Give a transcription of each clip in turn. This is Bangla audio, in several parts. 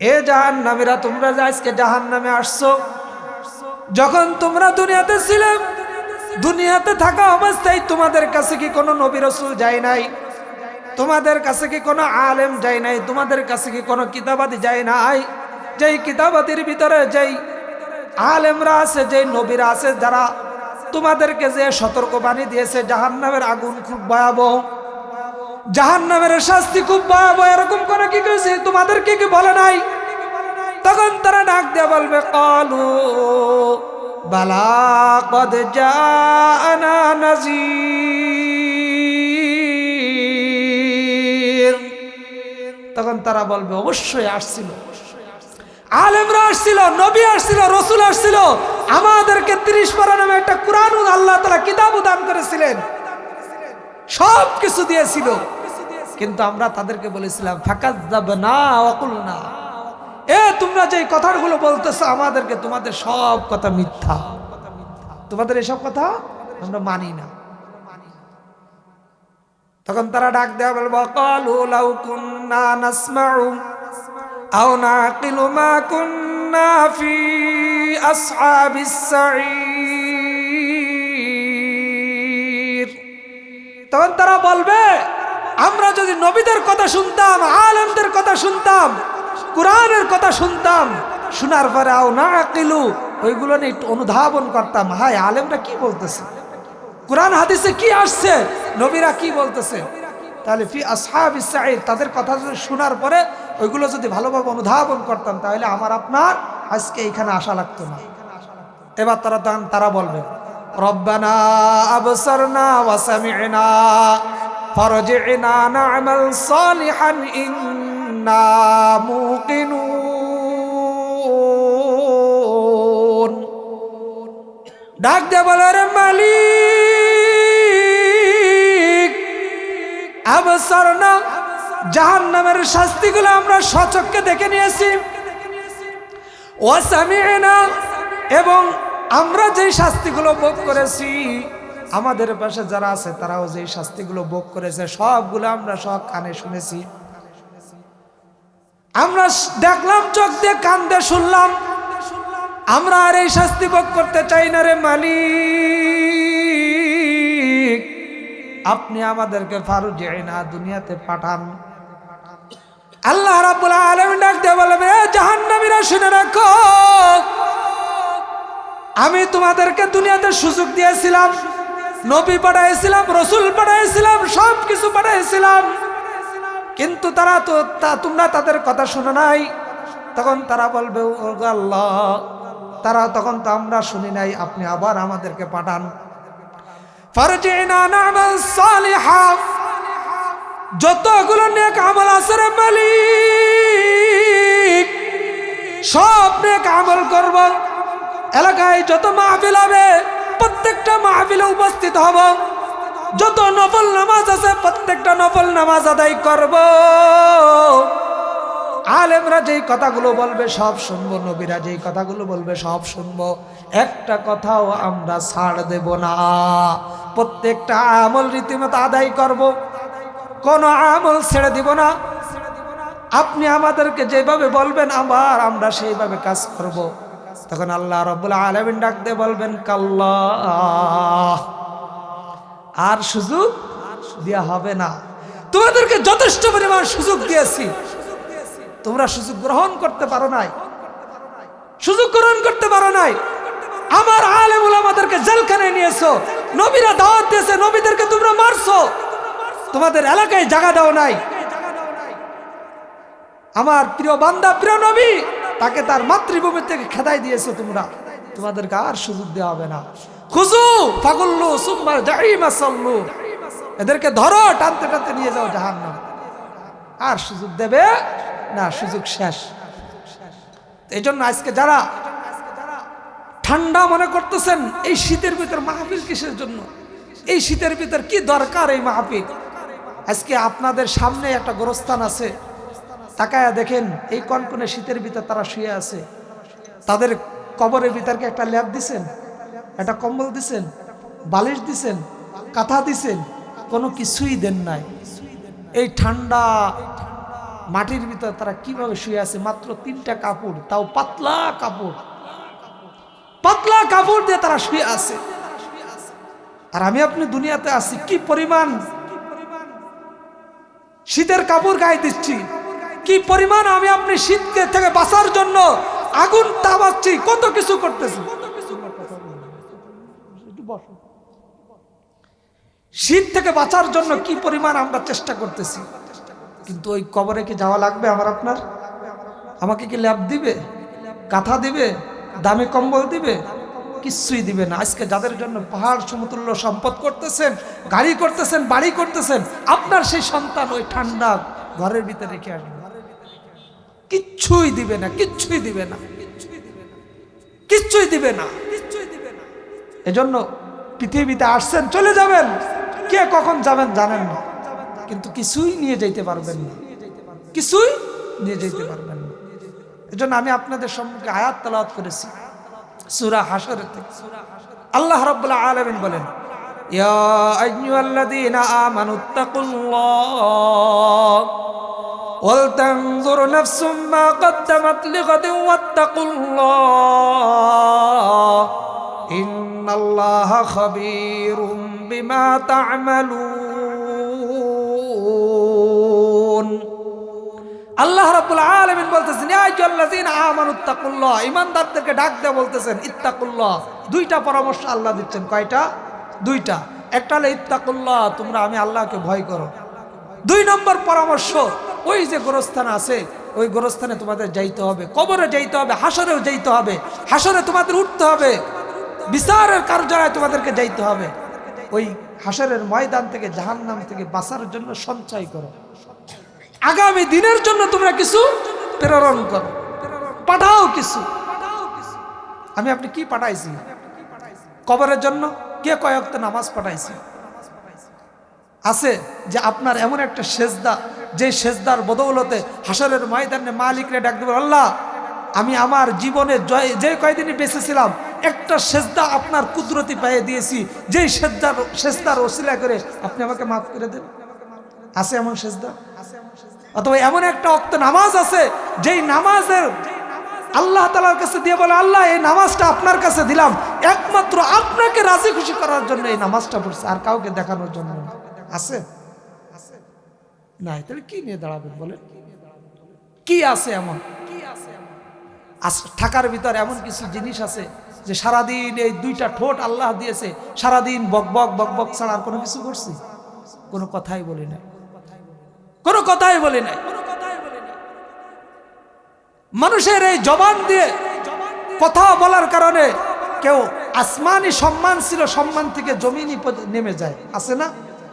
এ জাহান নামেরা তোমরা যে আজকে জাহান নামে আসছো, যখন তোমরা দুনিয়াতে ছিলে, দুনিয়াতে থাকা অবস্থায় তোমাদের কাছে কি কোনো নবী রসুল যায় নাই? তোমাদের কাছে কি কোনো আলেম যায় নাই? তোমাদের কাছে কি কোনো কিতাবাদি যায় নাই? যেই কিতাবাদির ভিতরে যেই আলেমরা আছে, যেই নবীরা আছে, যারা তোমাদেরকে যে সতর্কবাণী দিয়েছে, জাহান্নামের আগুন খুব ভয়াবহ। জাহান্নামের শাস্তি খুব ভয়াবহ, এরকম করে কি করেছে তোমাদেরকে কি বলে নাই? তখন তারা ডাক দিয়ে বলবে, কলু, বালা জানা তখন তারা বলবে, অবশ্যই আসছিল। আলেমরা আসছিল, নবী আসছিল, রসুল আসছিল। আমাদেরকে তিরিশ পারা নামে একটা কোরআন আল্লাহ তারা কিতাবও দান করেছিলেন। সব কিছু দিয়েছিল। কিন্তু আমরা তাদেরকে বলেছিলাম ফাঁকাত যাব না অকুল না এ, তোমরা যে কথাগুলো বলতেছো, আমাদেরকে তোমাদের সব কথা মিথ্যা। তোমাদের এসব কথা আমরা মানি না। তখন তারা ডাক দেওয়া তখন তারা বলবে আমরা যদি নবীদের কথা শুনতাম, আলেমদের কথা শুনতাম, কোরআনের কথা শুনতাম, শোনার পরে আও না আকিলু, ওইগুলো নিয়ে একটু অনুধাবন করতাম। হায়, আলেমরা কি বলতেছে? কোরআন হাদিসে কি আসছে? নবীরা কি বলতেছে? তাহলে ফি আসহাব ইসাইদ তাদের কথা যদি শোনার পরে ওইগুলো যদি ভালোভাবে অনুধাবন করতাম, তাহলে আমার আপনার আজকে এখানে আসা লাগতো না। এবার তারা তারা বলবে, রব্বানা আবসারনা ওয়া ফারজি'না না'মাল সালিহান ইন্না মুকিনুন। ডাক দে বলে রে মালিক আবসারনা জাহান্নামের শাস্তিগুলো আমরা সচক্ষে দেখে নিয়েছি। ওয়াসামিনা এবং আমরা যেই শাস্তিগুলো ভোগ করেছি আমাদের পাশে যারা আছে, তারাও যেই শাস্তিগুলো ভোগ করেছে, সবগুলো আমরা সব কানে শুনেছি। আমরা দেখলাম, চোখ দিয়ে, কান দিয়ে শুনলাম, আমরা আর এই শাস্তি ভোগ করতে চাই না রে মালিক। আপনি আমাদেরকে ফারুজে না, দুনিয়াতে পাঠান। আল্লাহ রাব্বুল আলামিন ডাক দিয়ে বলবে জাহান্নামীরা, শুনে রাখো। আমি তোমাদেরকে দুনিয়াতে সুযোগ দিয়েছিলাম নবী পাঠাইছিলাম, রসুল পাঠাইছিলাম সব কিছু পাঠাইছিলাম। কিন্তু তারা তো তা- তোমরা তাদের কথা শুনে নাই। তখন তারা বলবে "ও আল্লাহ। তারা তখন তো আমরা শুনি নাই, আপনি আবার আমাদেরকে পাঠান। যতগুলো নেক আমল আছে রে মালিক, সব নেক আমল করব। এলাকায় যত মাহফিল হবে প্রত্যেকটা মাহফিলে উপস্থিত হব। যত নফল নামাজ আছে, প্রত্যেকটা নফল নামাজ আদায় করব। আলেমরা যেই কথাগুলো বলবে, সব শুনব, নবীরা যেই কথাগুলো বলবে, সব শুনব। একটা কথাও আমরা ছাড় দেব না। প্রত্যেকটা আমল রীতিমতো আদায় করব। কোনো আমল ছেড়ে দিব না। আপনি আমাদেরকে যেভাবে বলবেন, আবার আমরা সেইভাবে কাজ করব। তখন আল্লাহ রব্বুল আলমিন ডাক দিয়ে বলবেন কাল্লা আর সুযোগ দেওয়া হবে না। তোমাদেরকে যথেষ্ট পরিমাণ সুযোগ দিয়েছি। তোমরা সুযোগ গ্রহণ করতে পারো নাই। সুযোগ গ্রহণ করতে পারো নাই। আমার আলেমুল আমাদেরকে জেলখানায় নিয়েছো। নবীরা দাওয়াত দিয়েছে, নবীদেরকে তোমরা মারছো। তোমাদের এলাকায় জায়গা দাও নাই। আমার প্রিয় বান্দা, প্রিয় নবী তাকে তার মাতৃভূমি থেকে খেদাই দিয়েছ তোমরা। তোমাদেরকে আর সুযোগ দেওয়া হবে না। খুজু, ফাগুল্লু, সুম্মা জাহিমা এদেরকে ধরো, টানতে টানতে নিয়ে যাও জাহান্নাম। আর সুযোগ দেবে না, সুযোগ শেষ। এই জন্য আজকে যারা ঠান্ডা মনে করতেছেন, এই শীতের ভিতর মাহফিল কিসের জন্য? এই শীতের ভিতর কি দরকার এই মাহফিল? আজকে আপনাদের সামনে একটা গোরস্থান আছে। তাকায়া দেখেন, এই কনকনে শীতের ভিতর তারা শুয়ে আছে। তাদের কবরের ভিতরকে একটা ল্যাব দিছেন, একটা কম্বল দিছেন, বালিশ দিছেন, কাঁথা দিছেন, কোনো কিছুই দেন নাই। এই ঠান্ডা মাটির ভিতরে তারা কীভাবে শুয়ে আছে? মাত্র তিনটা কাপড়, তাও পাতলা কাপড়। পাতলা কাপড় দিয়ে তারা শুয়ে আছে। আর আমি আপনি দুনিয়াতে আছি, কি পরিমাণ? শীতের কাপড় গায়ে দিচ্ছি। কি পরিমাণ আমি আপনি শীতকে থেকে বাঁচার জন্য আগুন তাবাচ্ছি, কত কিছু করতেছি? শীত থেকে বাঁচার জন্য কি পরিমাণ আমরা চেষ্টা করতেছি? কিন্তু ওই কবরে কি যাওয়া লাগবে আমার আপনার? আমাকে কি ল্যাব দিবে? কাঁথা দিবে? দামি কম্বল দিবে? কিচ্ছুই দিবে না। আজকে যাদের জন্য পাহাড় সমতুল্য সম্পদ করতেছেন, গাড়ি করতেছেন, বাড়ি করতেছেন, আপনার সেই সন্তান ওই ঠান্ডা ঘরের ভিতরে রেখে আসবে। কিচ্ছুই দিবে না, কিচ্ছুই দিবে না। কিচ্ছুই দিবে না। এজন্য পৃথিবীতে আসছেন, চলে যাবেন। কে কখন যাবেন জানেন না। কিন্তু কিছুই নিয়ে যেতে পারবেন না। কিছুই নিয়ে যেতে পারবেন না। এজন্য আমি আপনাদের সম্মুখে আয়াত তালাত করেছি। সুরা হাসর আল্লাহ রাব্বুল আলামিন বলেন, ইয়া আইয়ুহাল্লাযীনা আমানুত্তাকুল্লাহ ولتنظر نفس ما قدمت لغد واتقوا الله إن الله خبير بما تعملون আল্লাহ রাব্বুল আলামিন বলতেছেন ইয়া আইয়ুহাল্লাযীনা আমানুত্তাকুল্লাহ ঈমানদারদেরকে ডাক দিয়ে বলতেছেন ইত্তাকুল্লাহ দুইটা পরামর্শ আল্লাহ দিচ্ছেন কয়টা দুইটা একটা হলো ইত্তাকুল্লাহ তোমরা আমি আল্লাহকে ভয় করো দুই নম্বর পরামর্শ ওই যে গোরস্থান আছে, ওই গোরস্থানে তোমাদের যাইতে হবে, কবরে যাইতে হবে, হাসরেও যাইতে হবে, হাসরে তোমাদের উঠতে হবে, বিচারের কার্যালয়ে তোমাদেরকে যাইতে হবে। ওই হাসরের ময়দান থেকে জাহান্নাম থেকে বাঁচার জন্য সঞ্চয় করো। আগামী দিনের জন্য তোমরা কিছু প্রেরণ করো। পাঠাও কিছু। আমি আপনি কি পাঠাইছি? কবরের জন্য কে কয়েকটা নামাজ পাঠাইছি? আছে যে আপনার এমন একটা সেজদা যে সেজদার বদৌলতে হাসরের ময়দানে মালিকরে ডাক দেবে, আল্লাহ, আমি আমার জীবনে জয় যে কয়দিনই বেঁচেছিলাম, একটা সেজদা আপনার কুদরতি পাইয়ে দিয়েছি। যেই সেজদার সেজদার ওসিলা করে আপনি আমাকে মাফ করে দেন। আছে এমন সেজদা? অথবা এমন একটা অক্ত নামাজ আছে, যেই নামাজের আল্লাহ তালার কাছে দিয়ে বলে, আল্লাহ, এই নামাজটা আপনার কাছে দিলাম। একমাত্র আপনাকে রাজি খুশি করার জন্য এই নামাজটা পড়ছে, আর কাউকে দেখানোর জন্য আছে? নাই, তাহলে কি নিয়ে দাঁড়াবেন বলেন? কি আছে এমন? থাকার ভিতর এমন কিছু জিনিস আছে যে সারাদিন এই দুইটা ঠোঁট আল্লাহ দিয়েছে, সারাদিন বক বক বক বক ছাড়া আর কোনো কিছু করছি? কোনো কথাই বলি নাই। কোনো কথাই বলি নাই। মানুষের এই জবান দিয়ে কথা বলার কারণে কেউ আসমানি সম্মান ছিল, সম্মান থেকে জমিনই নেমে যায়। আছে না?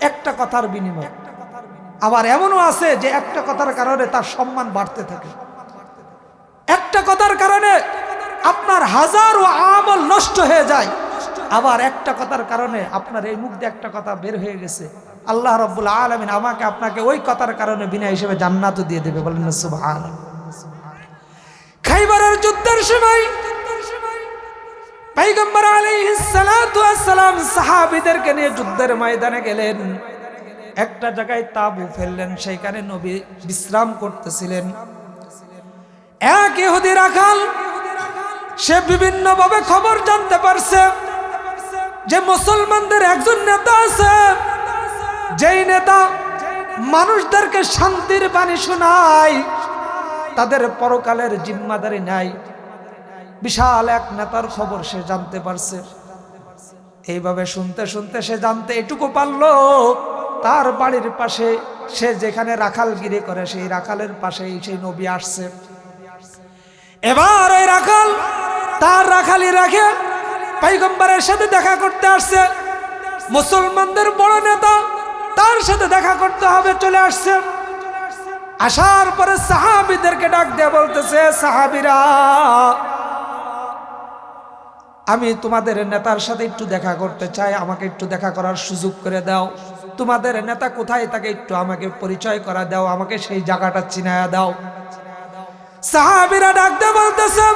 একটা কথার বিনিময়। আবার এমনও আছে যে একটা কথার কারণে তার সম্মান বাড়তে থাকে। একটা কথার কারণে আপনার হাজার আমল নষ্ট হয়ে যায়। আবার একটা কথার কারণে আপনার এই মুখ দিয়ে একটা কথা বের হয়ে গেছে। আল্লাহ রব্বুল আলমিন আমাকে আপনাকে ওই কথার কারণে বিনা হিসেবে জান্নাতও দিয়ে দেবে। বলেন খাইবারের যুদ্ধের সময় পাইগম্বর সালাতু ওয়াসসালাম সাহাবীদেরকে নিয়ে যুদ্ধের ময়দানে গেলেন। একটা জায়গায় তাবু ফেললেন সেইখানে নবী বিশ্রাম করতেছিলেন। এক ইহুদি রাখাল সে বিভিন্নভাবে খবর জানতে পারছে যে মুসলমানদের একজন নেতা আছে। যেই নেতা মানুষদেরকে শান্তির বাণী শোনায়, তাদের পরকালের জিম্মাদারি নাই বিশাল এক নেতার খবর সে জানতে পারছে। এইভাবে শুনতে শুনতে সে জানতে এটুকু পারল তার বাড়ির পাশে সে যেখানে রাখাল গিরে করে, সেই রাখালের পাশেই সেই নবী আসছে। এবার ওই রাখাল তার রাখালি রাখে, পাইগম্বরের সাথে দেখা করতে আসছে। মুসলমানদের বড় নেতা তার সাথে দেখা করতে হবে, চলে আসছে। আসার পরে সাহাবিদেরকে ডাক দিয়ে বলতেছে, সাহাবিরা, আমি তোমাদের নেতার সাথে একটু দেখা করতে চাই, আমাকে একটু দেখা করার সুযোগ করে দাও। তোমাদের নেতা কোথায়? তাকে একটু আমাকে পরিচয় করা দাও, আমাকে সেই জায়গাটা চিনায়া দাও। সাহাবিরা ডাকতে বলতেছে,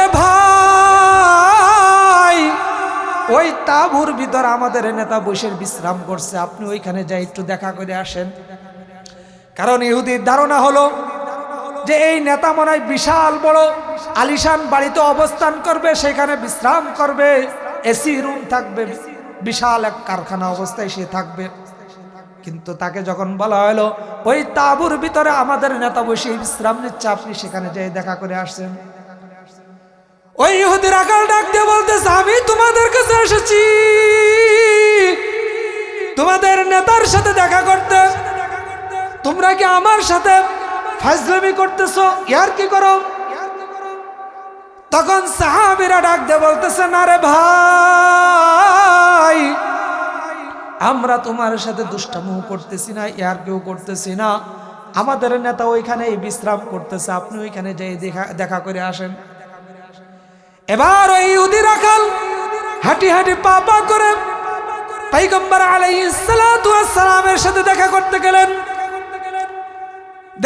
এ ভাই, ওই তাবুর ভিতর আমাদের নেতা বসে বিশ্রাম করছে, আপনি ওইখানে যাই একটু দেখা করে আসেন। কারণ ইহুদির ধারণা হলো যে এই নেতা মনে হয় বিশাল বড় আলিশান বাড়িতে অবস্থান করবে, সেখানে বিশ্রাম করবে, এসি রুম থাকবে বিশাল এক কারখানা অবস্থায় সে থাকবে। কিন্তু তাকে যখন বলা হলো, ওই তাঁবুর ভিতরে আমাদের নেতা বসে বিশ্রাম নিচ্ছে, আপনি সেখানে যেয়ে দেখা করে আসছেন? ওই ইহুদির আকাল ডাক দিয়ে বলতেছে, আমি তোমাদের কাছে এসেছি। তোমাদের নেতার সাথে দেখা করতে। তোমরা কি আমার সাথে ফাজলামি করতেছো? ইয়ার কি করো? তখন সাহাবিরা ডাক দিয়ে বলতেছে, না রে ভাই। আমরা তোমার সাথে দুষ্টামু করতেছি না ইয়ার কেউ করতেছি না। আমাদের নেতা ওইখানে বিশ্রাম করতেছে, আপনি ওইখানে যাই দেখা দেখা করে আসেন। এবার ওই ইহুদি রাখাল হাঁটি হাঁটি পা পা করে পাইগম্বর আলাইসালামের সাথে দেখা করতে গেলেন।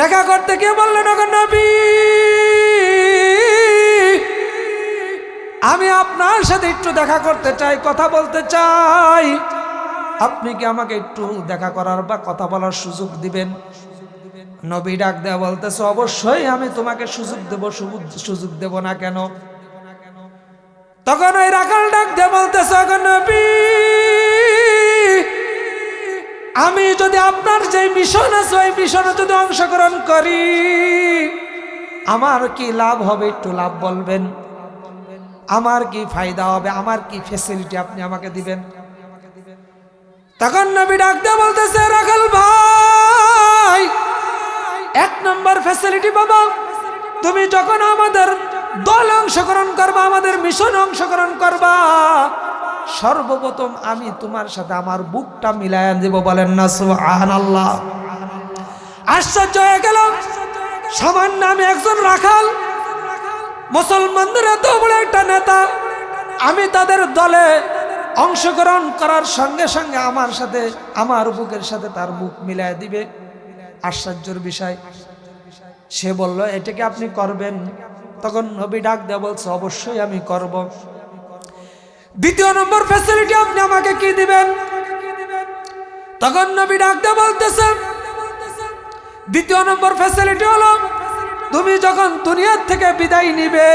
দেখা করতে গিয়ে বললেন নবী! আমি আপনার সাথে একটু দেখা করতে চাই, কথা বলতে চাই। আপনি কি আমাকে একটু দেখা করার বা কথা বলার সুযোগ দিবেন? নবী ডাক দেয়া বলতেছে, অবশ্যই আমি তোমাকে সুযোগ দেব সুযোগ দেব না কেন? তখন ওই রাখাল ডাক দিয়ে বলতেছে, "ওগো নবী, আমি যদি আপনার যে মিশন আছে, ওই মিশনে যদি অংশগ্রহণ করি, আমার কি লাভ হবে? একটু লাভ বলবেন? আমার কি ফায়দা হবে? আমার কি ফেসিলিটি আপনি আমাকে দিবেন? তখন নবী ডাক দিয়ে বলতেছে, রাখাল ভাই, এক নম্বর ফ্যাসিলিটি বাবা তুমি যখন আমাদের দলে অংশগ্রহণ করবা, আমাদের মিশন অংশগ্রহণ করবা, সর্বপ্রথম আমি তোমার সাথে আমার বুকটা মিলাইয়া দেব বলেন না, সুবহানাল্লাহ। আশ্চর্য হয়ে গেল সামান্য আমি একজন রাখাল মুসলমানদের এত বড় একটা নেতা। আমি তাদের দলে অংশগ্রহণ করার সঙ্গে সঙ্গে আমার সাথে, আমার বুকের সাথে তার মুখ মিলায় দিবে। আশ্চর্যর বিষয়। সে বলল এটাকে আপনি করবেন? তখন নবী ডাক দেয়া বলছে, অবশ্যই আমি করব। দ্বিতীয় নম্বর ফ্যাসিলিটি আপনি আমাকে কি দিবেন? তখন নবী ডাক দেয়া বলতেছেন দ্বিতীয় নম্বর ফ্যাসিলিটি হলো তুমি যখন দুনিয়ার থেকে বিদায় নিবে,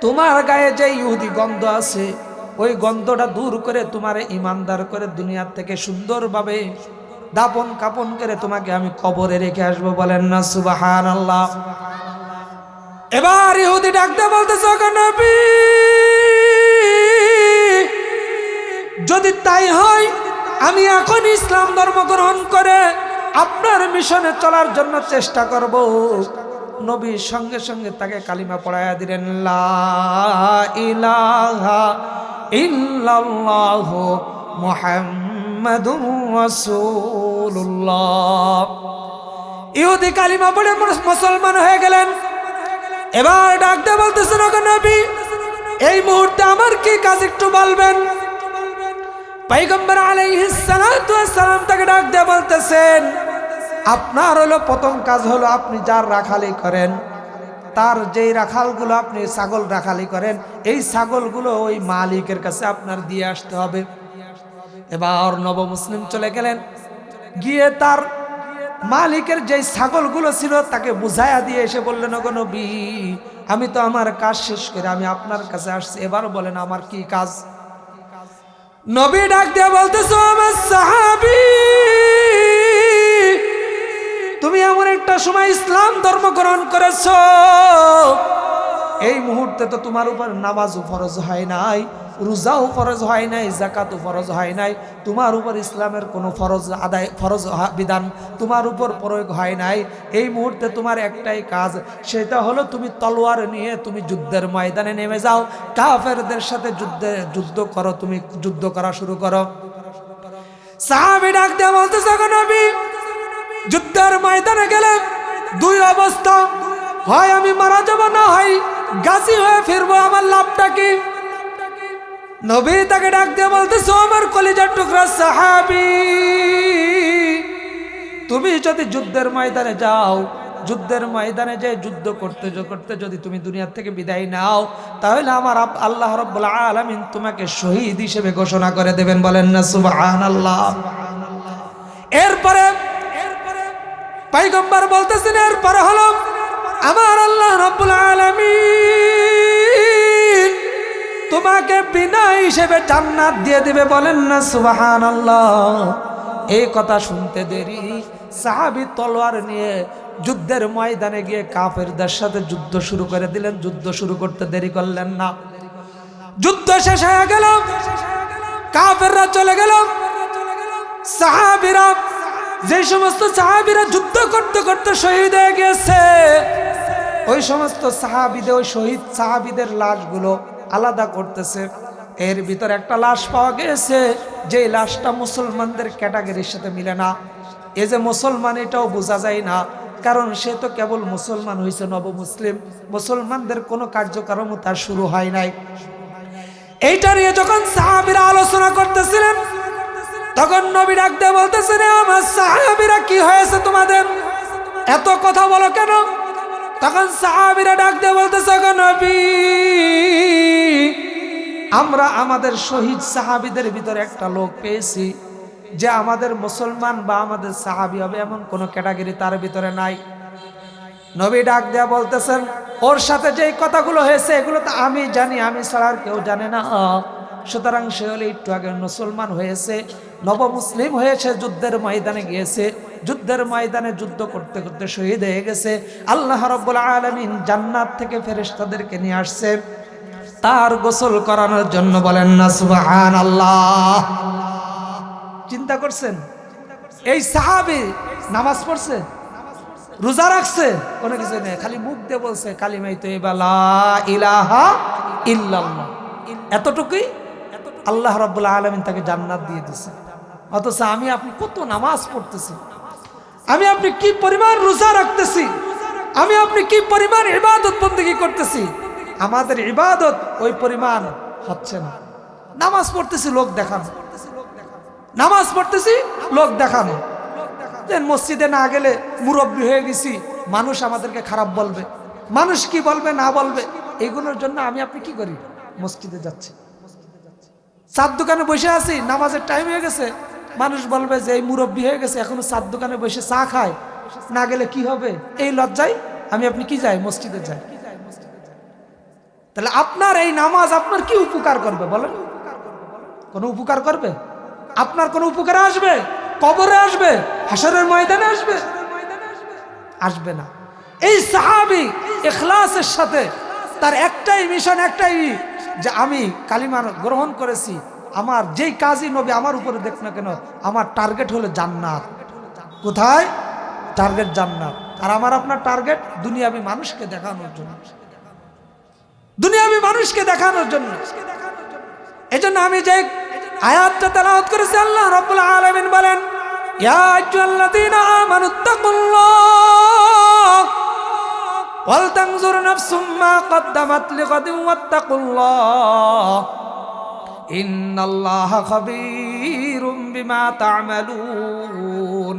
তোমার গায়ে যে ইহুদি গন্ধ আছে, ওই গন্ধটা দূর করে তোমার ইমানদার করে দুনিয়ার থেকে সুন্দরভাবে দাপন কাপন করে তোমাকে আমি কবরে রেখে আসব বলেন না সুবাহান আল্লাহ এবার ইহুদি ডাকতে বলতেছে, "ওগো নবী, যদি তাই হয়, আমি এখন ইসলাম ধর্ম গ্রহণ করে আপনার মিশনে চলার জন্য চেষ্টা করব। নবীর সঙ্গে সঙ্গে তাকে কালিমা পড়াইয়া দিলেন, লা ইলাহা ইল্লাল্লাহ মুহাম্মাদুর রাসূলুল্লাহ। ইহুদি কালিমা পড়ে মুস- মুসলমান হয়ে গেলেন। এবার ডাকতে বলতেছেন নবী, এই মুহূর্তে আমার কি কাজ একটু বলবেন? পাইগম্বর ওয়াস সালাম তাকে ডাক দিয়ে বলতেছেন আপনার হলো প্রথম কাজ হলো আপনি যার রাখালি করেন, তার যেই রাখালগুলো আপনি ছাগল রাখালি করেন, এই ছাগলগুলো ওই মালিকের কাছে আপনার দিয়ে আসতে হবে। এবার নব মুসলিম চলে গেলেন। গিয়ে তার মালিকের যে ছাগলগুলো ছিল তাকে বুঝাইয়া দিয়ে এসে বললেন, ওগো নবী, আমি তো আমার কাজ শেষ করে আমি আপনার কাছে আসছি, এবার বলেন আমার কি কাজ? নবী ডাক দিয়ে বলতেছো আমার সাহাবি তুমি এমন একটা সময় ইসলাম ধর্ম গ্রহণ করেছ। এই মুহূর্তে তো তোমার উপর নামাজও ফরজ হয় নাই, রোজাও ফরজ হয় নাই জাকাতও ফরজ হয় নাই। তোমার উপর ইসলামের কোনো ফরজ আদায়, ফরজ বিধান তোমার উপর প্রয়োগ হয় নাই। এই মুহূর্তে তোমার একটাই কাজ, সেটা হলো তুমি তলোয়ার নিয়ে তুমি যুদ্ধের ময়দানে নেমে যাও। কাফেরদের সাথে যুদ্ধে, যুদ্ধ করো, তুমি যুদ্ধ করা শুরু করো। সাহাবি ডাক দিয়ে বলতেছে "গো নবী যুদ্ধের ময়দানে গেলে দুই অবস্থা। হয় আমি মারা যাব না হয় গাছি হয়ে ফিরবো আমার লাভটা কি? নবী তাকে ডাক দিয়ে বলতেছো আমার কলিজার টুকরা সাহাবি, তুমি যদি যুদ্ধের ময়দানে যাও, যুদ্ধের ময়দানে যে যুদ্ধ করতে করতে যদি তুমি দুনিয়ার থেকে বিদায় নাও, তাহলে আমার আল্লাহ রব্বুল আলামিন তোমাকে শহীদ হিসেবে ঘোষণা করে দেবেন বলেন না, সুবহানাল্লাহ। এরপরে পাইগম্বর বলতেছেন এরপরে হলো আমার আল্লাহ রব্বুল আলামিন তোমাকে বিনা হিসেবে জান্নাত দিয়ে দিবে বলেন না সুবাহান আল্লাহ এই কথা শুনতে দেরি। সাহাবি তলোয়ার নিয়ে যুদ্ধের ময়দানে গিয়ে কাফেরদের সাথে যুদ্ধ শুরু করে দিলেন। যুদ্ধ শুরু করতে দেরি করলেন না। যুদ্ধ শেষ হয়ে গেল। কাফেররা চলে গেল। সাহাবিরা যে সমস্ত সাহাবিরা যুদ্ধ করতে করতে শহীদ হয়ে গেছে, ওই সমস্ত সাহাবিদের, ওই শহীদ সাহাবিদের লাশগুলো আলাদা করতেছে। এর ভিতরে একটা লাশ পাওয়া গেছে যে লাশটা মুসলমানদের ক্যাটাগরির সাথে মিলে না। এ যে মুসলমান, এটাও বোঝা যায় না, কারণ সে তো কেবল মুসলমান হয়েছে নব মুসলিম মুসলমানদের কোনো কার্যক্রম তার শুরু হয় নাই। এইটা নিয়ে যখন সাহাবিরা আলোচনা করতেছিলেন তখন নবী ডাকতে বলতেছেন "এ আমার সাহাবিরা, কি হয়েছে তোমাদের? এত কথা বলো কেন? তখন সাহাবিরা ডাকতে বলতেছে, "গো নবী, আমরা আমাদের শহীদ সাহাবিদের ভিতরে একটা লোক পেয়েছি, যে আমাদের মুসলমান বা আমাদের সাহাবি হবে এমন কোনো ক্যাটাগরি তার ভিতরে নাই। নবী ডাক দেয়া বলতেছেন, ওর সাথে যে কথাগুলো হয়েছে, এগুলো তো আমি জানি, আমি ছাড়া আর কেউ জানে না। সুতরাং সে হলে একটু আগে মুসলমান হয়েছে, নবমুসলিম হয়েছে, যুদ্ধের ময়দানে গিয়েছে। যুদ্ধের ময়দানে যুদ্ধ করতে করতে শহীদ হয়ে গেছে। আল্লাহ রব্বুল আলমিন জান্নাত থেকে ফেরেশতাদেরকে নিয়ে আসছে। তার গোসল করানোর জন্য বলেন না সুবাহান আল্লাহ চিন্তা করছেন? এই সাহাবি নামাজ পড়ছে? রোজা রাখছে? কোনো কিছু নেই, খালি মুখ দিয়ে বলছে, কালিমাই তো ইলাহা ইল্লাল্লাহ। এতটুকুই? আল্লাহ রাব্বুল আলামিন তাকে জান্নাত দিয়ে দিছে। অথচ আমি আপনি কত নামাজ পড়তেছি। আমি আপনি কি পরিমাণ রোজা রাখতেছি। আমি আপনি কি পরিমাণ ইবাদত বন্দেগী করতেছি। আমাদের ইবাদত ওই পরিমাণ হচ্ছে না। নামাজ পড়তেছি, লোক দেখানো। নামাজ পড়তেছি, লোক দেখানো। মসজিদে না গেলে মুরব্বী হয়ে গেছি, মানুষ আমাদেরকে খারাপ বলবে। মানুষ কি বলবে, না বলবে, এগুলোর জন্য আমি আপনি কি করি? মসজিদে যাচ্ছি। চার দোকানে বসে আছি, নামাজের টাইম হয়ে গেছে। মানুষ বলবে যে, এই মুরব্বী হয়ে গেছে, এখনও চার দোকানে বসে চা খায়। না গেলে কি হবে? এই লজ্জায় আমি আপনি কি যাই? মসজিদে যাই। তাহলে আপনার এই নামাজ আপনার কি উপকার করবে বলেন? কোনো উপকার করবে? আপনার কোনো উপকারে আসবে? কবরে আসবে? হাসরের ময়দানে আসবে? আসবে না। এই সাহাবি, এখলাসের সাথে তার একটাই মিশন, একটাই যে আমি কালিমার গ্রহণ করেছি, আমার যেই কাজই নবী আমার উপরে দেখ না কেন, আমার টার্গেট হলো জান্নাত। কোথায়? টার্গেট জান্নাত। আর আমার আপনার টার্গেট দুনিয়াবি মানুষকে দেখানোর জন্য। দুনিয়াবি মানুষকে দেখানোর জন্য। এজন্য আমি যে আয়াতটা তেলাওয়াত করেছি, আল্লাহ রাব্বুল আলামিন বলেন, ইয়া আইয়ুহাল্লাযীনা আমানুত্তাকুল্লাহ ওয়াল তানজুর নাফসুম মা কদ্দামাত লিগাদিন ওয়াত্তাকুল্লাহ। ইন্নাল্লাহা খাবীরুম বিমা তা'মালুন।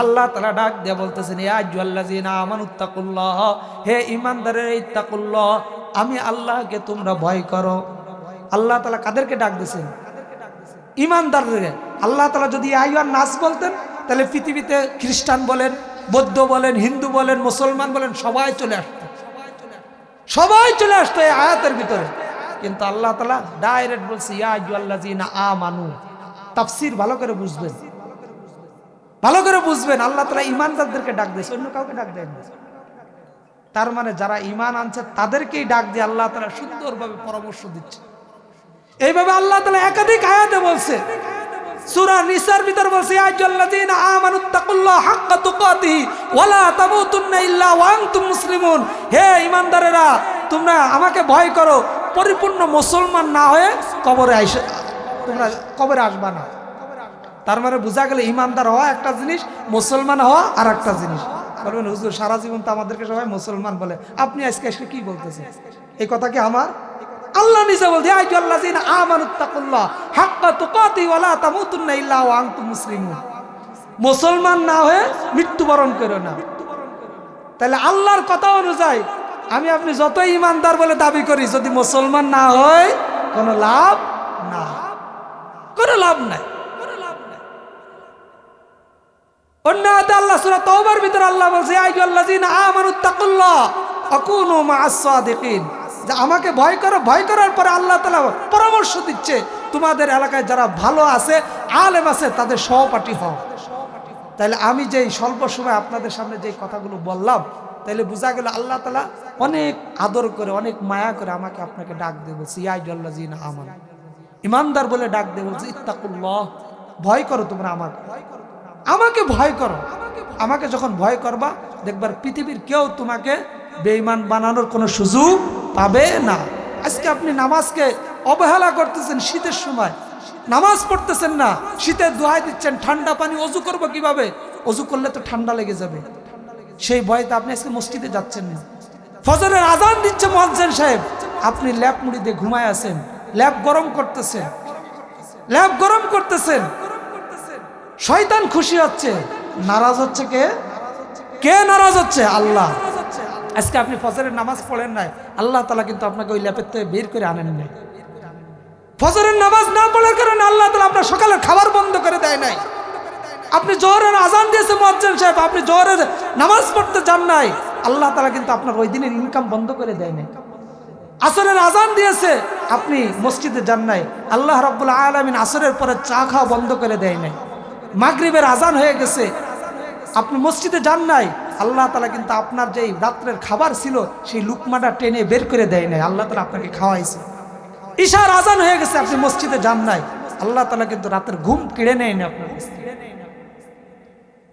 আল্লাহ তাআলা ডাক দিয়ে বলতেছেন আইয়ুহাল্লাযীনা আমানুত্তাকুল্লাহ হে ঈমানদারের ইত্তাকুল্লাহ, আমি আল্লাহকে তোমরা ভয় করো। আল্লাহ তালা কাদেরকে ডাক দিয়েছেন? ইমানদারদের আল্লাহ তালা যদি আইয়ার নাচ বলতেন, তাহলে পৃথিবীতে খ্রিস্টান বলেন বৌদ্ধ বলেন, হিন্দু বলেন, মুসলমান বলেন, সবাই চলে আসতো। সবাই চলে আসতো এই আয়াতের ভিতরে। কিন্তু আল্লাহ তালা ডাইরেক্ট বলছে, ইয়া মানু তাফসির ভালো করে বুঝবেন। ভালো করে বুঝবেন, আল্লাহ তালা ইমানদারদেরকে ডাক দিয়েছে, অন্য কাউকে ডাক দেয় তার মানে যারা ইমান আনছে, তাদেরকেই ডাক দিয়ে আল্লাহ তালা সুন্দরভাবে পরামর্শ দিচ্ছে। এইভাবে আল্লাহ তালা একাধিক আয়াতে বলছে। সূরা নিসার ভিতর বলছে হাক্কা তুকাতিহি ওয়ালা তামুতুন্না ইল্লা ওয়া আনতুম মুসলিমুন। হে ঈমানদারেরা, তোমরা আমাকে ভয় করো, পরিপূর্ণ মুসলমান না হয়ে কবরে আইসে, তোমরা কবরে আসবা না। তার মানে বোঝা গেলে ইমানদার হওয়া একটা জিনিস, মুসলমান হওয়া আর একটা জিনিস। বলবেন, হুজুর, সারা জীবন তো আমাদেরকে সবাই মুসলমান বলে। আপনি আজকে আজকে কি বলতেছেন? এই কথা কি আমার? আল্লাহ নিজে বলতে আইজু আল্লাহ জিন আমানুত্তাকুল্লাহ হাক্কা তুকাতি ওয়ালা তামুতুন্না ইল্লা ওয়া আনতুম মুসলিমুন। মুসলমান না হয়ে মৃত্যুবরণ করো না। তাহলে আল্লাহর কথা অনুযায়ী আমি আপনি যতই ইমানদার বলে দাবি করি, যদি মুসলমান না হয়, কোনো লাভ না। কোনো লাভ নাই। অন্য আয়াতে আল্লাহ সূরা তওবার ভিতরে আল্লাহ বলছে, ইয়া আইয়ুহাল্লাযীনা আমানুত্তাকুল্লাহ আকুনু মা'আস সাদিকিন যে আমাকে ভয় করো, ভয় করার পরে আল্লাহ তাআলা পরামর্শ দিচ্ছে, তোমাদের এলাকায় যারা ভালো আছে, আলেম আছে, তাদের সহপাঠী হও। তাহলে আমি যেই স্বল্প সময় আপনাদের সামনে যে কথাগুলো বললাম তাহলে বোঝা গেল আল্লাহ তালা অনেক আদর করে, অনেক মায়া করে আমাকে আপনাকে ডাক দিয়ে বলছে ইয়াইজল্লা জিন আমান। ইমানদার বলে ডাক দিয়ে বলছে, ইত্তাকুল্লাহ, ভয় করো তোমরা আমার আমাকে ভয় করো। আমাকে যখন ভয় করবা, দেখবার পৃথিবীর কেউ তোমাকে বেঈমান বানানোর কোনো সুযোগ পাবে না। আজকে আপনি নামাজকে অবহেলা করতেছেন শীতের সময়। নামাজ পড়তেছেন না, শীতে দোহাই দিচ্ছেন, ঠান্ডা পানি অজু করব কীভাবে? অজু করলে তো ঠান্ডা লেগে যাবে। সেই ভয়তে আপনি আজকে মসজিদে যাচ্ছেন না। ফজরের আজান দিচ্ছে মহাজেন সাহেব। আপনি ল্যাপ মুড়ি দিয়ে ঘুমায় আছেন। ল্যাপ গরম করতেছেন। ল্যাপ গরম করতেছেন। শয়তান খুশি হচ্ছে। নারাজ হচ্ছে কে? কে নারাজ হচ্ছে? আল্লাহ। আজকে আপনি ফজরের নামাজ পড়েন নাই, আল্লাহ তালা কিন্তু আপনাকে ওই ল্যাপের থেকে বের করে আনেন নাই। ফজরের নামাজ না পড়ার কারণে আল্লাহ তালা আপনার সকালের খাবার বন্ধ করে দেয় নাই। আপনি জোহরের আজান দিয়েছে মোয়াজ্জেম সাহেব, আপনি জোহরের নামাজ পড়তে যান নাই, আল্লাহ তালা কিন্তু আপনার ওই দিনের ইনকাম বন্ধ করে দেয় নাই। আসরের আজান দিয়েছে, আপনি মসজিদে যান নাই, আল্লাহ রাব্বুল আলমিন আসরের পরে চা খাওয়া বন্ধ করে দেয় নাই। মাগরিবের আজান হয়ে গেছে, আপনি মসজিদে যান নাই আল্লাহ তালা কিন্তু আপনার যেই রাত্রের খাবার ছিল, সেই লুকমাটা টেনে বের করে দেয় নাই। আল্লাহ তালা আপনাকে খাওয়াইছে। ঈশার আজান হয়ে গেছে, আপনি মসজিদে যান নাই। আল্লাহ তালা কিন্তু রাতের ঘুম কেড়ে নেয়নি আপনার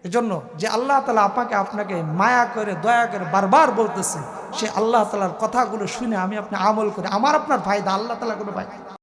এজন্য যে আল্লাহ তালা আপনাকে আপনাকে মায়া করে, দয়া করে বারবার বলতেছে, সে আল্লাহ তালার কথাগুলো শুনে আমি আপনি আমল করি। আমার আপনার ফায়দা, আল্লাহ তালা কোনো ফায়দা